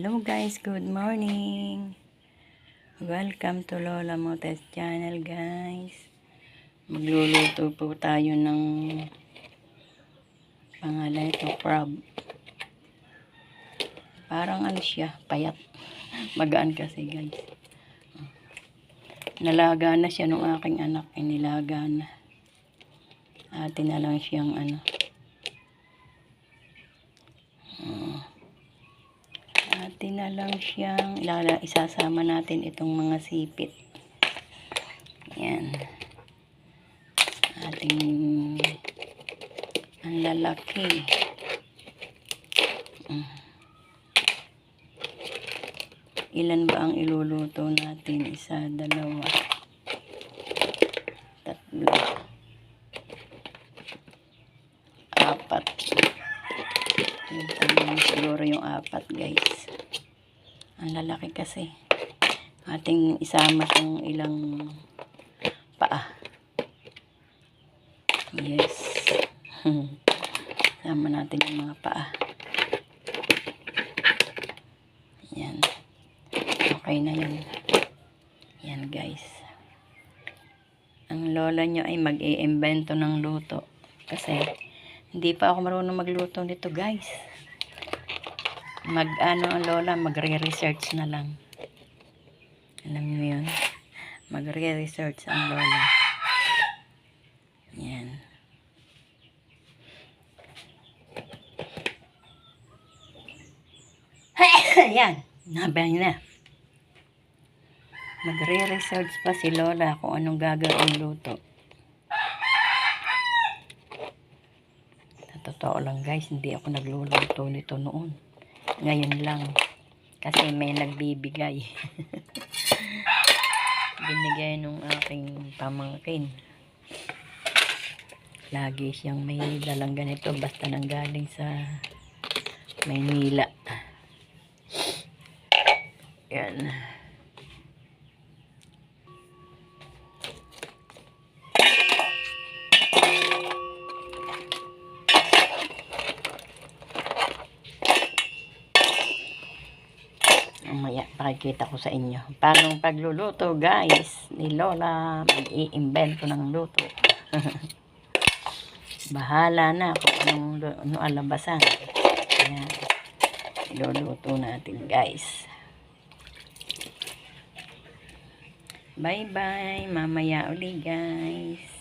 Hello guys, good morning. Welcome to Lola Motes channel guys. Magluluto po tayo ng pangalan ito, crab. Parang ano siya, payat. Magaan kasi guys. Nalaga na siya nung aking anak, inilaga na. Atin na lang siyang ano. Atin na lang siyang ilala, isasama natin itong mga sipit. Yan. Ating ang lalaki. Mm. Ilan ba ang iluluto natin? Isa, dalawa, tatlo, apat. Ito naman siguro yung apat guys. Ang lalaki kasi. Ating isama itong ilang paa. Yes. Isama natin yung mga paa. Yan. Okay na yun. Yan guys. Ang lola nyo ay mag-i-invento ng luto. Kasi hindi pa ako marunong magluto nito guys. Mag ano lola, magre-research na lang. Alam niyo yun? Magre-research ang lola. Yan. Yan. Nabang na. Magre-research pa si Lola kung anong gagawin luto. Totoo lang guys, hindi ako nagluluto nito noon. Ngayon lang. Kasi may nagbibigay. Binigay nung aking pamangkin. Lagi siyang may dalang ganito basta nang galing sa Maynila. Yan. Mamaya, pakikita ko sa inyo. Paano pagluluto, guys, ni Lola, mag-iimbento ng luto. Bahala na kung anong, lu- ano alabasan. Ayan. Iluluto natin, guys. Bye-bye. Mamaya uli, guys.